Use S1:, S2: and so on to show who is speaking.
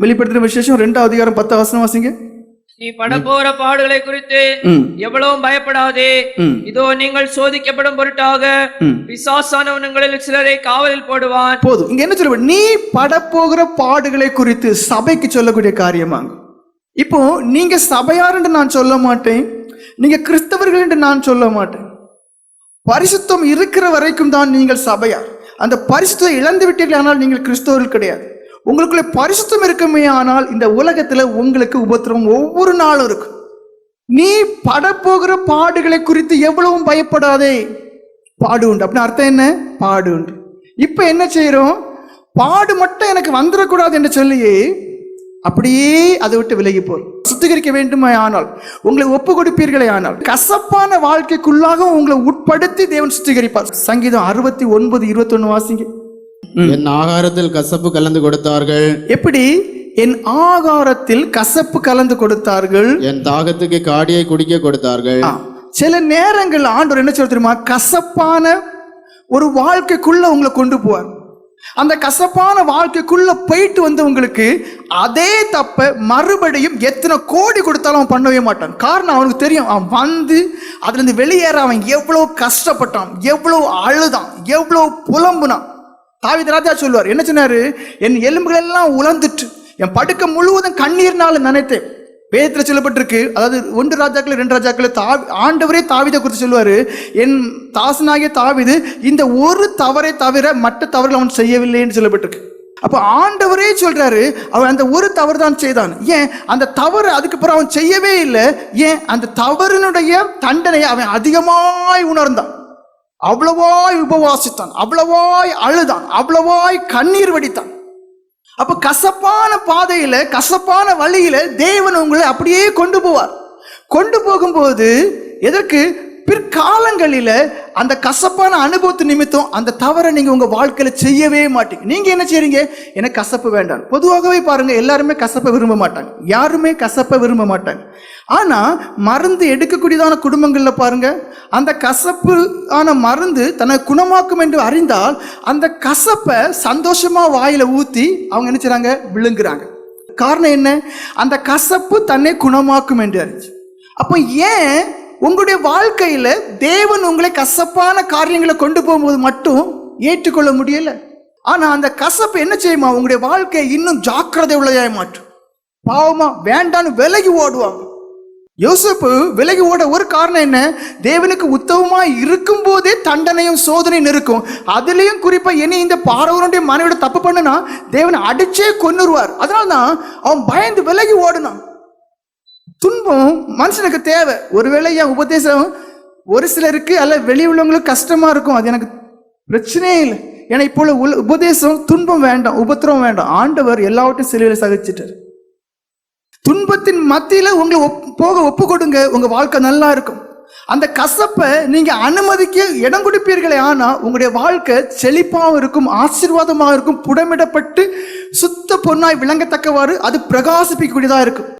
S1: வெளிப்படுத்தின விசேஷம் ரெண்டாவது அதிகாரம் பத்து வசனம் வாசிங்க.
S2: நீ படப்போற பாடுகளை குறித்து எவ்வளவும் பயப்படாதே. இதோ நீங்கள் சோதிக்கப்படும் பொருட்டாக
S1: ம்.
S2: பிசாசானவனுங்களில் சிலரை காவலில் போடுவான்.
S1: போதும். இங்க என்ன சொல்ல நீ படப்போகிற பாடுகளை குறித்து சபைக்கு சொல்லக்கூடிய காரியமாங்க இப்போ நீங்க சபையார் என்று நான் சொல்ல மாட்டேன். நீங்க கிறிஸ்தவர்கள் என்று நான் சொல்ல மாட்டேன். பரிசுத்தம் இருக்கிற வரைக்கும் தான் நீங்கள் சபையார். அந்த பரிசுத்தத்தை இழந்து விட்டீர்கள் ஆனால் நீங்கள் கிறிஸ்தவர்கள் கிடையாது. உங்களுக்குள்ள பரிசுத்தம் இருக்குமே ஆனால் இந்த உலகத்துல உங்களுக்கு உபத்திரவம் ஒவ்வொரு நாளும் இருக்கும் நீ படப்போகிற பாடுகளை குறித்து எவ்வளவும் பயப்படாதே. பாடு உண்டு. அப்படின்னு அர்த்தம் என்ன? பாடு உண்டு. இப்ப என்ன செய்யறோம் பாடு மட்டும் எனக்கு வந்துடக்கூடாது என்று சொல்லியே அப்படியே அதை விட்டு விலகி போல் சுத்திகரிக்க வேண்டுமே ஆனால் உங்களை ஒப்பு கொடுப்பீர்களே ஆனால் கசப்பான வாழ்க்கைக்குள்ளாக உங்களை உட்படுத்தி தேவன் சுத்திகரிப்பார். சங்கீதம் அறுபத்தி ஒன்பது இருபத்தொன்னு வாசிங்க.
S3: என் ஆகாரத்தில் கசப்பு கலந்து கொடுத்தார்கள்.
S1: எப்படி? என் ஆகாரத்தில் கசப்பு கலந்து கொடுத்தார்கள்.
S3: என் தாகத்துக்கு காடியை குடிக்க கொடுத்தார்கள்.
S1: சில நேரங்கள் ஆண்டவர் என்ன சொல்ல தெரியுமா? கசப்பான ஒரு வாழ்க்கைக்குள்ள உங்களை கொண்டு போவார். அந்த கசப்பான வாழ்க்கைக்குள்ள போயிட்டு வந்தவங்களுக்கு அதே தப்ப மறுபடியும் எத்தனை கோடி கொடுத்தாலும் அவன் பண்ணவே மாட்டான். காரணம் அவனுக்கு தெரியும் அவன் வந்து அதுல இருந்து வெளியேற அவன் எவ்வளவு கஷ்டப்பட்டான் எவ்வளவு அழுதான் எவ்வளவு புலம்புனான். தாவித ராஜா சொல்லுவார் என்ன சொன்னாரு? என் எலும்புகள் எல்லாம் உலர்ந்துட்டு என் படுக்க முழுவதும் கண்ணீர்னால நினைத்தேன். வேதத்தில் சொல்லப்பட்டிருக்கு அதாவது ஒன்று ராஜாக்கள் ரெண்டு ராஜாக்கள் தா ஆண்டவரே தாவிதை குறித்து சொல்லுவார் என் தாசனாகிய தாவிது இந்த ஒரு தவறை தவிர மற்ற தவறுகள் அவன் செய்யவில்லைன்னு சொல்லப்பட்டிருக்கு. அப்போ ஆண்டவரே சொல்கிறாரு அவன் அந்த ஒரு தவறு தான் செய்தான். ஏன்? அந்த தவறு அதுக்கப்புறம் அவன் செய்யவே இல்லை. ஏன்? அந்த தவறினுடைய தண்டனையை அவன் அதிகமாய் உணர்ந்தான். அவ்வளவாய் உபவாசித்தான் அவ்வளவாய் அழுதான் அவ்வளவாய் கண்ணீர் வடித்தான். அப்ப கசப்பான பாதையில கசப்பான வழியில தேவன் உங்களை அப்படியே கொண்டு போவார். கொண்டு போகும்போது எதற்கு? பிற்காலங்களில அந்த கசப்பான அனுபவத்து நிமித்தம் அந்த தவறை நீங்க உங்க வாழ்க்கையில செய்யவே மாட்டீங்க. நீங்க என்ன செய்றீங்க? எனக்கு கசப்பு வேண்டாம். பொதுவாகவே பாருங்க எல்லாருமே கசப்பை விரும்ப மாட்டாங்க. யாருமே கசப்பை விரும்ப மாட்டாங்க. ஆனா மருந்து எடுக்கக்கூடியதான குடும்பங்கள்ல பாருங்க அந்த கசப்பு ஆன மருந்து தன்னை குணமாக்கும் என்று அறிந்தால் அந்த கசப்பை சந்தோஷமா வாயில ஊத்தி அவங்க என்ன செய்கிறாங்க விழுங்குறாங்க. காரணம் என்ன? அந்த கசப்பு தன்னை குணமாக்கும் என்று அறிஞ்சு. அப்போ ஏன் உங்களுடைய வாழ்க்கையில் தேவன் உங்களை கசப்பான காரியங்களை கொண்டு போகும்போது மட்டும் ஏற்றுக்கொள்ள முடியல. ஆனால் அந்த கசப்பு என்ன செய்யுமா? உங்களுடைய வாழ்க்கையை இன்னும் ஜாக்கிரதை உள்ளதாய் மாற்றும். பாவமா வேண்டான்னு விலகி ஓடுவாங்க. யோசப்பு விலகி ஓட ஒரு காரணம் என்ன? தேவனுக்கு உத்தவமாக இருக்கும் போதே தண்டனையும் சோதனையும் இருக்கும். அதுலேயும் குறிப்பாக இனி இந்த பாரவருடைய மனைவியோட தப்பு பண்ணுனா தேவனை அடிச்சே கொன்னுருவார். அதனால தான் அவன் பயந்து விலகி ஓடுனான். துன்பம் மனுஷனுக்கு தேவை. ஒருவேளை என் உபதேசம் ஒரு சிலருக்கு அல்ல வெளி உள்ளவங்களுக்கு கஷ்டமா இருக்கும். அது எனக்கு பிரச்சனையே இல்லை. ஏன்னா இப்போ உள்ள உபதேசம் துன்பம் வேண்டாம் உபத்திரம் வேண்டாம். ஆண்டவர் எல்லாவற்றையும் சிலுவையில் சகிச்சிட்டார். துன்பத்தின் மத்தியில உங்களை ஒப்- போக ஒப்பு கொடுங்க உங்க வாழ்க்கை நல்லா இருக்கும். அந்த கசப்பை நீங்க அனுமதிக்க இடம் கொடுப்பீர்களே ஆனா உங்களுடைய வாழ்க்கை செழிப்பாகவும் இருக்கும் ஆசீர்வாதமாக இருக்கும். புடமிடப்பட்டு சுத்த பொண்ணாய் விளங்கத்தக்கவாறு அது பிரகாசிப்பிக்கக்கூடியதாக இருக்கும்.